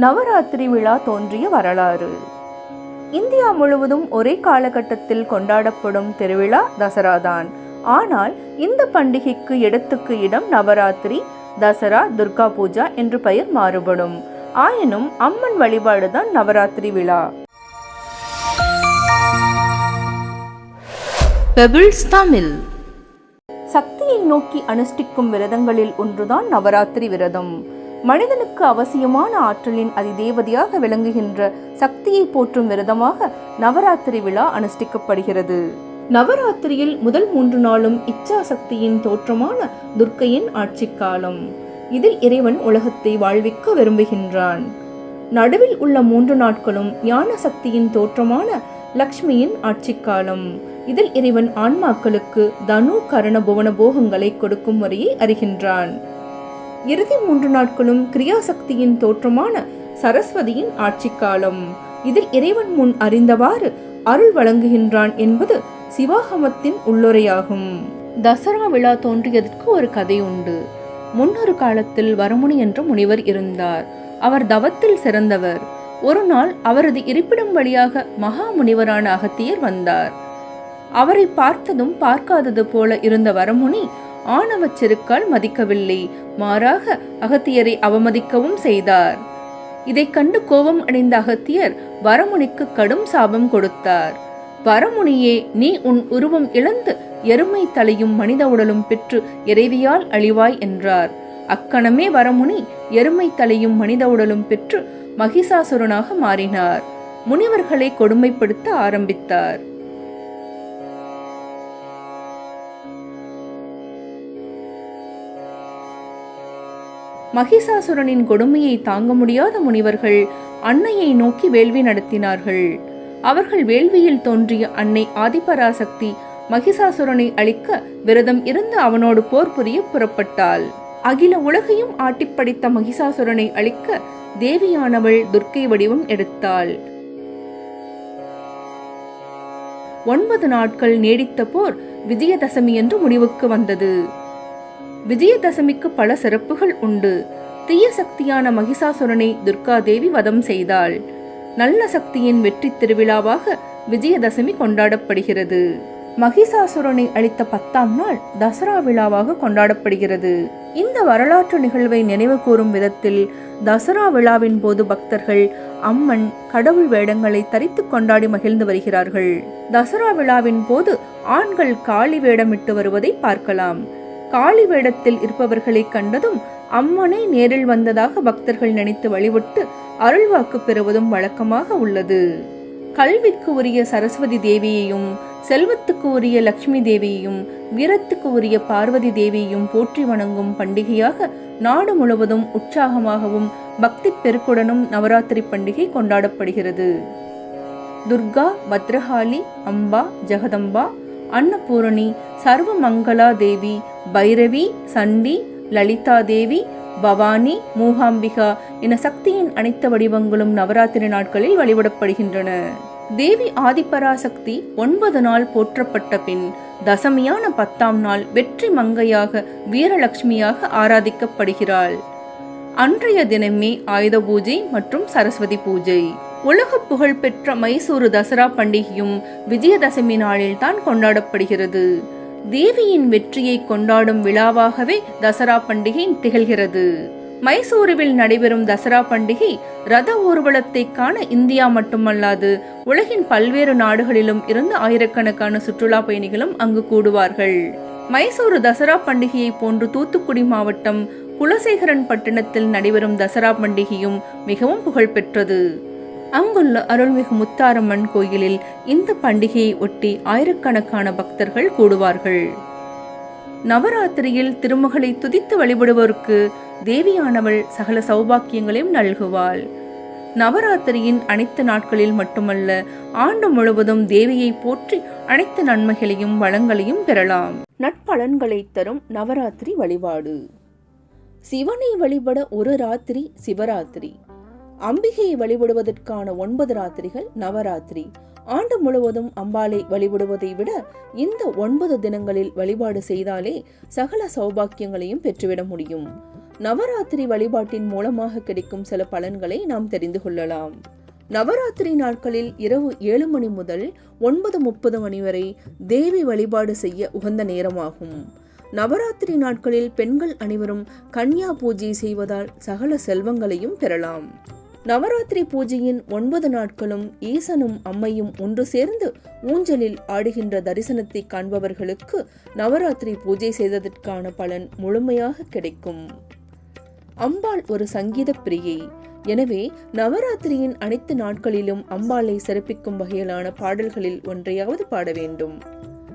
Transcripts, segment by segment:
நவராத்திரி விழா தோன்றிய வரலாறு. இந்தியா முழுவதும் ஒரே காலகட்டத்தில் கொண்டாடப்படும் திருவிழா தசராதான். ஆனால் இந்த பண்டிகைக்கு இடத்துக்கு இடம் நவராத்திரி தசரா துர்கா பூஜா என்று பெயர் மாறுபடும். ஆயினும் அம்மன் வழிபாடுதான் நவராத்திரி விழா. பெபிள்ஸ் தமிழ் சக்தியை நோக்கி அனுஷ்டிக்கும் விரதங்களில் ஒன்றுதான் நவராத்திரி விரதம். மனிதனுக்கு அவசியமான ஆற்றலின் அதிதேவதையாக விளங்குகின்ற சக்தியை போற்றும் விரதமாக நவராத்திரி விழா அனுஷ்டிக்கப்படுகிறது. நவராத்திரியில் முதல் மூன்று நாளும் இச்சா சக்தியின் தோற்றமான துர்க்கையின் ஆட்சி காலம். இதில் இறைவன் உலகத்தை வாழ்விக்க விரும்புகின்றான். நடுவில் உள்ள மூன்று நாட்களும் ஞான சக்தியின் தோற்றமான லக்ஷ்மியின் ஆட்சி காலம். இதில் இறைவன் ஆன்மாக்களுக்கு தனு கரண புவன போகங்களை கொடுக்கும் முறையை அறிகின்றான். இறுதி மூன்று நாட்களும் கிரியாசக்தியின் தோற்றமான சரஸ்வதியின் ஆட்சி காலம் இதில் இறைவன் முன் அறிந்தவாறு அருள் வழங்குகின்றான் என்பது சிவாகமத்தின் உள்ளுரையாகும். தசரா விழா தோன்றியதற்கு ஒரு கதை உண்டு. முன்னொரு காலத்தில் வரமுனி என்ற முனிவர் இருந்தார். அவர் தவத்தில் சிறந்தவர். ஒரு நாள் அவரது இருப்பிடம் வழியாக மகா முனிவரான அகத்தியர் வந்தார். அவரை பார்த்ததும் பார்க்காதது போல இருந்த வரமுனி ஆணவச் செருக்கால் மதிக்கவில்லை. மாறாக அகத்தியரை அவமதிக்கவும் செய்தார். இதைக் கண்டு கோபம் அடைந்த அகத்தியர் வரமுனிக்கு கடும் சாபம் கொடுத்தார். வரமுனியே நீ உன் உருவம் இழந்து எருமை தலையும் மனித உடலும் பெற்று இறைவியால் அழிவாய் என்றார். அக்கணமே வரமுனி எருமை தலையும் மனித உடலும் பெற்று மகிஷாசுரனாக மாறினார். முனிவர்களை கொடுமைப்படுத்த ஆரம்பித்தார். மகிஷாசுரனின் கொடுமையை தாங்க முடியாத முனிவர்கள் அன்னையை நோக்கி வேள்வி நடத்தினார்கள். அவர்கள் வேள்வியில் தோன்றிய அன்னை ஆதிபராசக்தி மகிஷாசுரனை அழிக்க விரதம் இருந்து அவனோடு போர் புரிய புறப்பட்டாள். அகில உலகையும் ஆட்டிப்படைத்த மகிஷாசுரனை அழிக்க தேவியானவள் துர்க்கை வடிவம் எடுத்தாள். ஒன்பது நாட்கள் நீடித்த போர் விஜயதசமி என்று முடிவுக்கு வந்தது. விஜயதசமிக்கு பல சிறப்புகள் உண்டு. தீய சக்தியான மகிஷாசுரனை துர்காதேவி வதம் செய்தாள். நல்ல சக்தியின் வெற்றி திருவிழாவாக விஜயதசமி கொண்டாடப்படுகிறது. மகிஷாசுரனை அளித்த பத்தாம் நாள் தசரா விழாவாக கொண்டாடப்படுகிறது. இந்த வரலாற்று நிகழ்வை நினைவு கூறும் விதத்தில் தசரா விழாவின் போது பக்தர்கள் அம்மன் கடவுள் வேடங்களை தரித்து கொண்டாடி மகிழ்ந்து வருகிறார்கள். தசரா விழாவின் போது ஆண்கள் காளி வேடமிட்டு வருவதை பார்க்கலாம். காளி வேடத்தில் இருப்பவர்களை கண்டதும் அம்மனை நேரில் வந்ததாக பக்தர்கள் நினைத்து வழிபட்டு அருள்வாக்கு பெறுவதும் வழக்கமாக உள்ளது. கல்விக்கு உரிய சரஸ்வதி தேவியையும் செல்வத்துக்கு உரிய லக்ஷ்மி தேவியையும் வீரத்துக்கு உரிய பார்வதி தேவியையும் போற்றி வணங்கும் பண்டிகையாக நாடு முழுவதும் உற்சாகமாகவும் பக்தி பெருக்குடனும் நவராத்திரி பண்டிகை கொண்டாடப்படுகிறது. துர்கா பத்ரகாளி அம்பா ஜெகதம்பா அன்னபூரணி சர்வமங்களா தேவி பைரவி சண்டி லலிதா தேவி பவானி மூகாம்பிகா என சக்தியின் அனைத்து வடிவங்களும் நவராத்திரி நாட்களில் வழிபடப்படுகின்றன. தேவி ஆதிபராசக்தி ஒன்பது நாள் போற்றப்பட்ட பின் தசமியான பத்தாம் நாள் வெற்றி மங்கையாக வீரலட்சுமியாக ஆராதிக்கப்படுகிறாள். அன்றைய தினமே ஆயுத பூஜை மற்றும் சரஸ்வதி பூஜை. உலக புகழ்பெற்ற மைசூரு தசரா பண்டிகையும் விஜயதசமி நாளில் தான் கொண்டாடப்படுகிறது. தேவியின் வெற்றியை கொண்டாடும் விழாவாகவே தசரா பண்டிகை திகழ்கிறது. மைசூருவில் நடைபெறும் தசரா பண்டிகை ரத ஊர்வலத்தை காண இந்தியா மட்டுமல்லாது உலகின் பல்வேறு நாடுகளிலும் இருந்து ஆயிரக்கணக்கான சுற்றுலா பயணிகளும் அங்கு கூடுவார்கள். மைசூரு தசரா பண்டிகையை போன்று தூத்துக்குடி மாவட்டம் குலசேகரன் பட்டணத்தில் நடைபெறும் தசரா பண்டிகையும் மிகவும் புகழ்பெற்றது. அங்குள்ள அருள்மிகு முத்தாரம்மன் கோயிலில் இந்த பண்டிகையை ஒட்டி ஆயிரக்கணக்கான பக்தர்கள் கூடுவார்கள். நவராத்திரியில் திருமகளை துதித்து வழிபடுவோருக்கு தேவியானவள் சகல சௌபாக்கியங்களையும் நல்குவாள். நவராத்திரியின் அனைத்து நாட்களில் மட்டுமல்ல ஆண்டு முழுவதும் தேவியை போற்றி அனைத்து நன்மைகளையும் வளங்களையும் பெறலாம். நட்பலன்களை தரும் நவராத்திரி வழிபாடு. சிவனை வழிபட ஒரு ராத்திரி சிவராத்திரி. அம்பிகையை வழிபடுவதற்கான ஒன்பது ராத்திரிகள் நவராத்திரி. ஆண்டு முழுவதும் அம்பாளை வழிபடுவதை விட இந்த ஒன்பது தினங்களில் வழிபாடு செய்தாலே சகல சௌபாக்கியங்களையும் பெற்றுவிட முடியும். நவராத்திரி வழிபாட்டின் மூலமாக கிடைக்கும் சில பலன்களை நாம் தெரிந்து கொள்ளலாம். நவராத்திரி நாட்களில் இரவு ஏழு மணி முதல் ஒன்பது முப்பது மணி வரை தேவி வழிபாடு செய்ய உகந்த நேரமாகும். நவராத்திரி நாட்களில் பெண்கள் அனைவரும் கன்யா பூஜை செய்வதால் சகல செல்வங்களையும் பெறலாம். நவராத்திரி பூஜையின் ஒன்பது நாட்களும் ஈசனும் அம்மையும் ஒன்று சேர்ந்து ஊஞ்சலில் ஆடுகின்ற தரிசனத்தை காண்பவர்களுக்கு நவராத்திரி பூஜை செய்ததற்கான பலன் முழுமையாக கிடைக்கும். அம்பாள் ஒரு சங்கீத பிரியை. எனவே நவராத்திரியின் அனைத்து நாட்களிலும் அம்பாளை சிறப்பிக்கும் வகையிலான பாடல்களில் ஒன்றையாவது பாட வேண்டும்.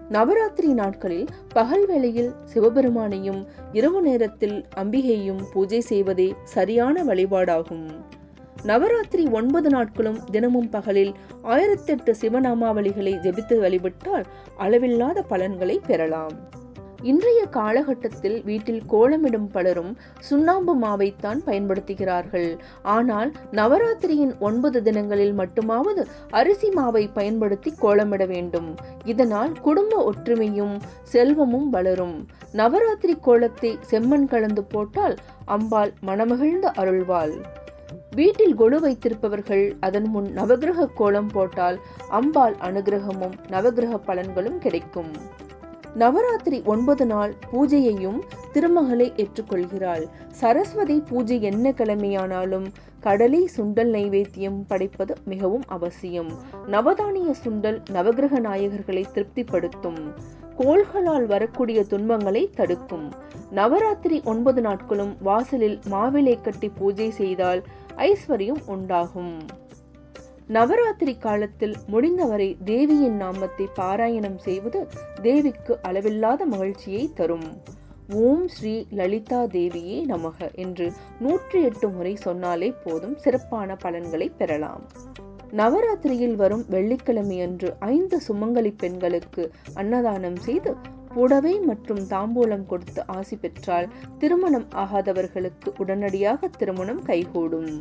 நவராத்திரி நாட்களில் பகல் வேளையில் சிவபெருமானையும் இரவு நேரத்தில் அம்பிகையும் பூஜை செய்வதே சரியான வழிபாடாகும். நவராத்திரி ஒன்பது நாட்களும் தினமும் பகலில் ஆயிரத்தெட்டு சிவநாமாவளிகளை ஜெபித்து வழிபட்டால் அளவில்லாத பலன்களை பெறலாம். இன்றைய காலகட்டத்தில் வீட்டில் கோலமிடும் பலரும் சுண்ணாம்பு மாவைத்தான் பயன்படுத்துகிறார்கள். ஆனால் நவராத்திரியின் ஒன்பது தினங்களில் மட்டுமாவது அரிசி மாவை பயன்படுத்தி கோலமிட வேண்டும். இதனால் குடும்ப ஒற்றுமையும் செல்வமும் வளரும். நவராத்திரி கோலத்தை செம்மண் கலந்து போட்டால் அம்பாள் மனமகிழ்ந்து அருள்வாள். வீட்டில் கொலு வைத்திருப்பவர்கள் அதன் முன் நவகிரக கோலம் போட்டால் அம்பாள் அனுகிரகமும் நவகிரக பலன்களும் கிடைக்கும். நவராத்திரி ஒன்பது நாள் பூஜையையும் திருமகளை ஏற்றுக்கொள்கிறாள். சரஸ்வதி பூஜை என்ன கிழமையானாலும் கடலை சுண்டல் நைவேத்தியம் படைப்பது மிகவும் அவசியம். நவதானிய சுண்டல் நவகிரக நாயகர்களை திருப்திப்படுத்தும். கோள்களால் வரக்கூடிய துன்பங்களை தடுக்கும். நவராத்திரி ஒன்பது நாட்களும் வாசலில் மாவிலை கட்டி பூஜை செய்தால் ஐஸ்வர்யம் உண்டாகும். நவராத்திரி காலத்தில் முடிந்தவரை தேவியின் நாமத்தை பாராயணம் செய்வது தேவிக்கு அளவில்லாத மகிழ்ச்சியை தரும். ஓம் ஸ்ரீ லலிதா தேவியே நமக என்று நூற்றி எட்டு முறை சொன்னாலே போதும் சிறப்பான பலன்களை பெறலாம். நவராத்திரியில் வரும் வெள்ளிக்கிழமையன்று ஐந்து சுமங்கலி பெண்களுக்கு அன்னதானம் செய்து புடவை மற்றும் தாம்பூலம் கொடுத்து ஆசி பெற்றால் திருமணம் ஆகாதவர்களுக்கு உடனடியாக திருமணம் கைகூடும்.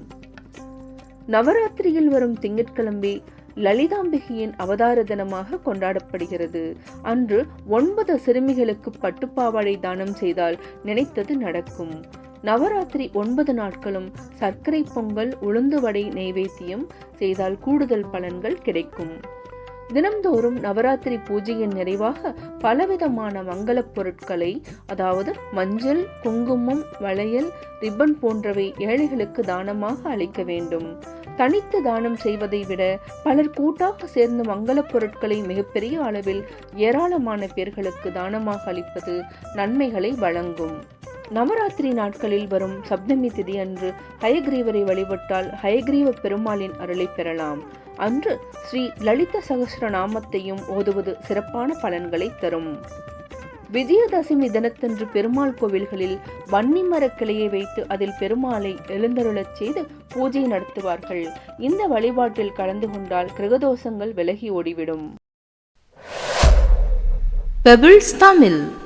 நவராத்திரியில் வரும் திங்கட்கிழமை லலிதாம்பிகையின் அவதார தினமாக கொண்டாடப்படுகிறது. அன்று ஒன்பது சிறுமிகளுக்கு பட்டுப்பாவாடை தானம் செய்தால் நினைத்தது நடக்கும். நவராத்திரி ஒன்பது நாட்களும் சர்க்கரை பொங்கல் உளுந்து வடை நைவேத்தியம் செய்தால் கூடுதல் பலன்கள் கிடைக்கும். தினம்தோறும் நவராத்திரி பூஜையின் நிறைவாக பலவிதமான மங்களப் பொருட்களை அதாவது மஞ்சள் குங்குமம் வளையல் ரிப்பன் போன்றவை ஏழைகளுக்கு தானமாக அளிக்க வேண்டும். தனித்து தானம் செய்வதை விட பலர் கூட்டாக சேர்ந்து மங்களப் பொருட்களை மிகப்பெரிய அளவில் ஏராளமான பேர்களுக்கு தானமாக அளிப்பது நன்மைகளை வழங்கும். நவராத்திரி நாட்களில் வரும் சப்தமி திதி அன்று ஹயக்ரீவரை வழிபட்டால் ஹயக்ரீவ பெருமாளின் அருளை பெறலாம். அன்று ஸ்ரீ லலித சகஸ்ர நாமத்தையும் ஓதுவது சிறப்பான பலன்களை தரும். விஜயதசமி தினத்தன்று பெருமாள் கோவில்களில் வன்னி மரக் கிளையை வைத்து அதில் பெருமாளை எழுந்தருளச் செய்து பூஜை நடத்துவார்கள். இந்த வழிபாட்டில் கலந்து கொண்டால் கிரகதோஷங்கள் விலகி ஓடிவிடும். பெபிள்ஸ் தமிழ்